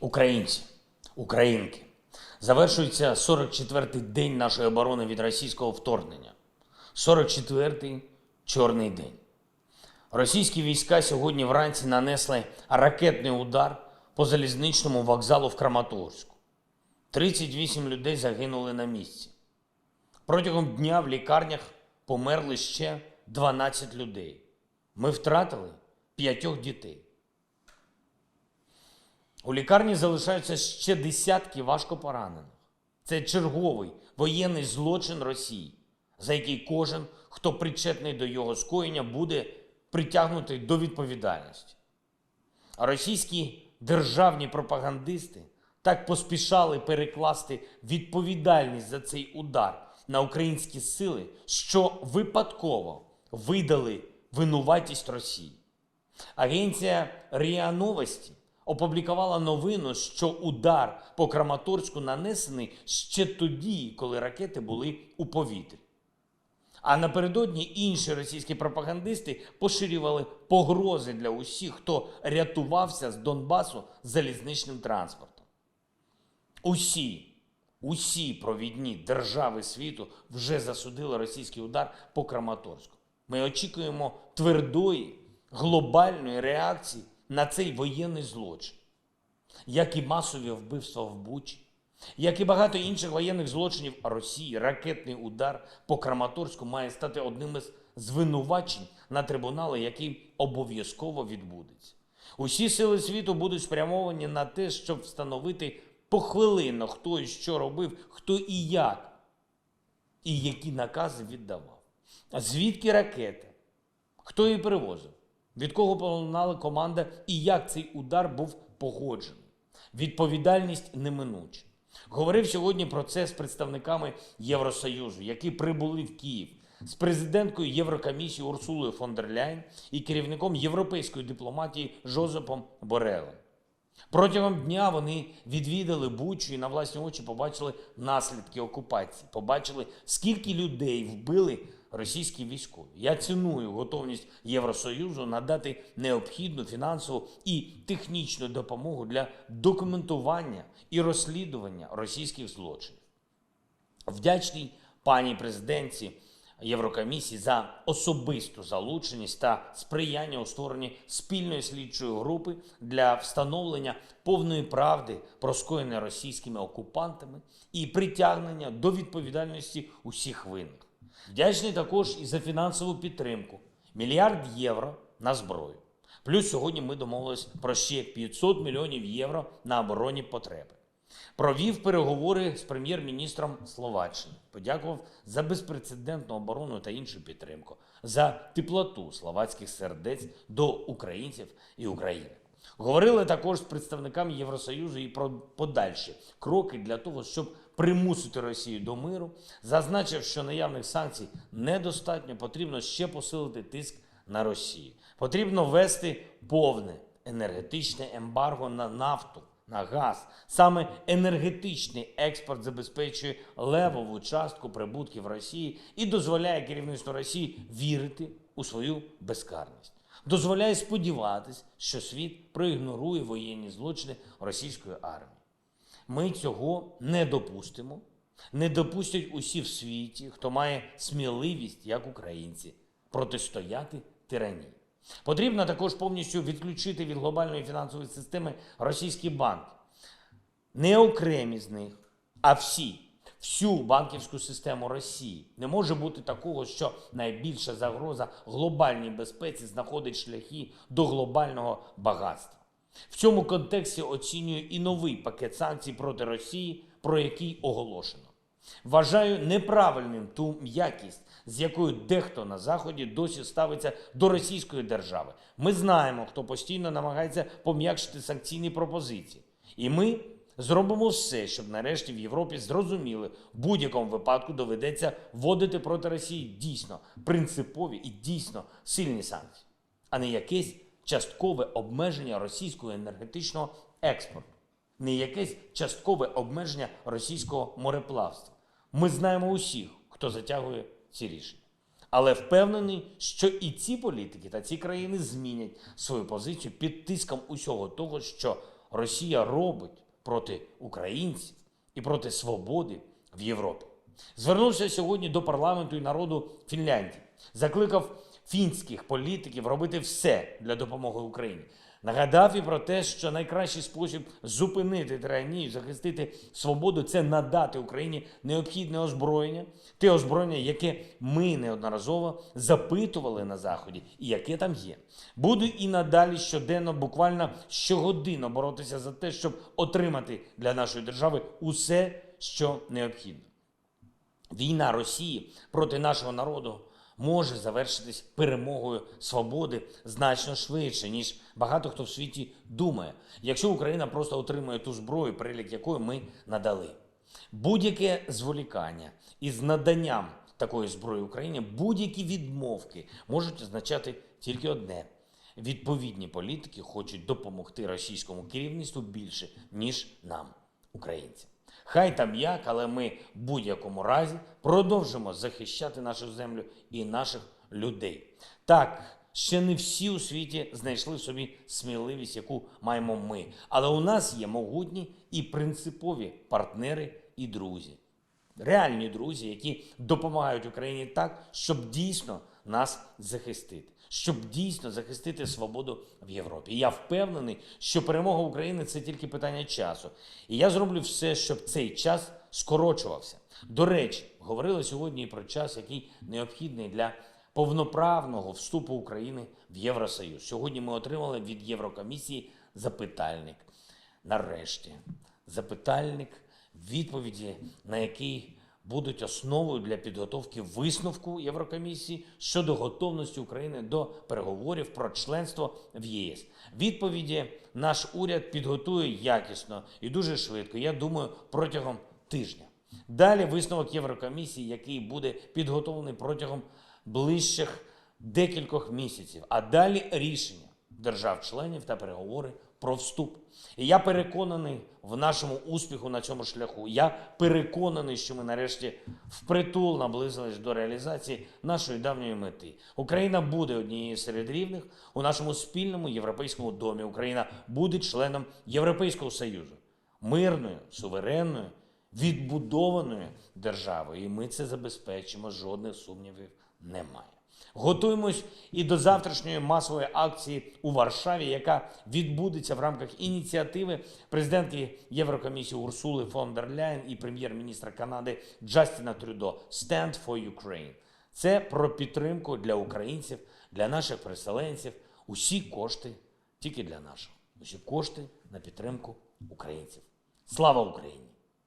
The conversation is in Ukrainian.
Українці, українки, завершується 44-й день нашої оборони від російського вторгнення. 44-й чорний день. Російські війська сьогодні вранці нанесли ракетний удар по залізничному вокзалу в Краматорську. 38 людей загинули на місці. Протягом дня в лікарнях померли ще 12 людей. Ми втратили п'ятьох дітей. У лікарні залишаються ще десятки важко поранених. Це черговий воєнний злочин Росії, за який кожен, хто причетний до його скоєння, буде притягнутий до відповідальності. А російські державні пропагандисти так поспішали перекласти відповідальність за цей удар на українські сили, що випадково видали винуватість Росії. Агенція РІА Новості опублікувала новину, що удар по Краматорську нанесений ще тоді, коли ракети були у повітрі. А напередодні інші російські пропагандисти поширювали погрози для усіх, хто рятувався з Донбасу залізничним транспортом. Усі, усі провідні держави світу вже засудили російський удар по Краматорську. Ми очікуємо твердої глобальної реакції на цей воєнний злочин, як і масові вбивства в Бучі, як і багато інших воєнних злочинів Росії, ракетний удар по Краматорську має стати одним із звинувачень на трибунали, який обов'язково відбудеться. Усі сили світу будуть спрямовані на те, щоб встановити похвилинно, хто і що робив, хто і як, і які накази віддавав. Звідки ракети? Хто її перевозив? Від кого полунала команда і як цей удар був погоджений? Відповідальність неминуча. Говорив сьогодні про це з представниками Євросоюзу, які прибули в Київ, з президенткою Єврокомісії Урсулою фон дер Ляйн і керівником європейської дипломатії Жозепом Борелем. Протягом дня вони відвідали Бучу і на власні очі побачили наслідки окупації, побачили, скільки людей вбили російські військові. Я ціную готовність Євросоюзу надати необхідну фінансову і технічну допомогу для документування і розслідування російських злочинів. Вдячний пані президентці Єврокомісії за особисту залученість та сприяння у створенні спільної слідчої групи для встановлення повної правди про скоєне російськими окупантами і притягнення до відповідальності усіх винних. Вдячний також і за фінансову підтримку мільярд євро на зброю. Плюс сьогодні ми домовились про ще 500 мільйонів євро на оборонні потреби. Провів переговори з прем'єр-міністром Словаччини. Подякував за безпрецедентну оборону та іншу підтримку, за теплоту словацьких сердець до українців і України. Говорили також з представниками Євросоюзу і про подальші кроки для того, щоб примусити Росію до миру. Зазначив, що наявних санкцій недостатньо, потрібно ще посилити тиск на Росію. Потрібно ввести повне енергетичне ембарго на нафту на газ. Саме енергетичний експорт забезпечує левову частку прибутків Росії і дозволяє керівництву Росії вірити у свою безкарність. Дозволяє сподіватись, що світ проігнорує воєнні злочини російської армії. Ми цього не допустимо. Не допустять усі в світі, хто має сміливість, як українці, протистояти тиранії. Потрібно також повністю відключити від глобальної фінансової системи російські банки. Не окремі з них, а всі, всю банківську систему Росії. Не може бути такого, що найбільша загроза глобальній безпеці знаходить шляхи до глобального багатства. В цьому контексті оцінюю і новий пакет санкцій проти Росії, про який оголошено. Вважаю неправильним ту м'якість, з якою дехто на Заході досі ставиться до російської держави. Ми знаємо, хто постійно намагається пом'якшити санкційні пропозиції. І ми зробимо все, щоб нарешті в Європі зрозуміли, в будь-якому випадку доведеться вводити проти Росії дійсно принципові і дійсно сильні санкції, а не якесь часткове обмеження російського енергетичного експорту, не якесь часткове обмеження російського мореплавства. Ми знаємо усіх, хто затягує ці рішення. Але впевнений, що і ці політики та ці країни змінять свою позицію під тиском усього того, що Росія робить проти українців і проти свободи в Європі. Звернувся сьогодні до парламенту і народу Фінляндії, закликав фінських політиків робити все для допомоги Україні. Нагадав і про те, що найкращий спосіб зупинити тиранію, захистити свободу це надати Україні необхідне озброєння, те озброєння, яке ми неодноразово запитували на заході, і яке там є. Буду і надалі щоденно, буквально щогодинно боротися за те, щоб отримати для нашої держави усе, що необхідно. Війна Росії проти нашого народу може завершитись перемогою свободи значно швидше, ніж багато хто в світі думає, якщо Україна просто отримує ту зброю, перелік якої ми надали. Будь-яке зволікання із наданням такої зброї Україні, будь-які відмовки можуть означати тільки одне: відповідні політики хочуть допомогти російському керівництву більше, ніж нам, українцям. Хай там як, але ми в будь-якому разі продовжимо захищати нашу землю і наших людей. Так, ще не всі у світі знайшли в собі сміливість, яку маємо ми. Але у нас є могутні і принципові партнери і друзі. Реальні друзі, які допомагають Україні так, щоб дійсно нас захистити, щоб дійсно захистити свободу в Європі. Я впевнений, що перемога України це тільки питання часу. І я зроблю все, щоб цей час скорочувався. До речі, говорили сьогодні про час, який необхідний для повноправного вступу України в Євросоюз. Сьогодні ми отримали від Єврокомісії запитальник. Нарешті, запитальник, відповіді на який будуть основою для підготовки висновку Єврокомісії щодо готовності України до переговорів про членство в ЄС. Відповіді наш уряд підготує якісно і дуже швидко. Я думаю, протягом тижня. Далі висновок Єврокомісії, який буде підготовлений протягом ближчих декількох місяців, а далі рішення держав-членів та переговори про вступ. І я переконаний в нашому успіху на цьому шляху. Я переконаний, що ми нарешті впритул наблизились до реалізації нашої давньої мети. Україна буде однією серед рівних у нашому спільному європейському домі. Україна буде членом Європейського Союзу, мирною, суверенною, відбудованою державою. І ми це забезпечимо. Жодних сумнівів немає. Готуємось і до завтрашньої масової акції у Варшаві, яка відбудеться в рамках ініціативи президентки Єврокомісії Урсули фон дер Ляєн і прем'єр-міністра Канади Джастіна Трюдо «Stand for Ukraine». Це про підтримку для українців, для наших переселенців. Усі кошти тільки для нашого. Усі кошти на підтримку українців. Слава Україні!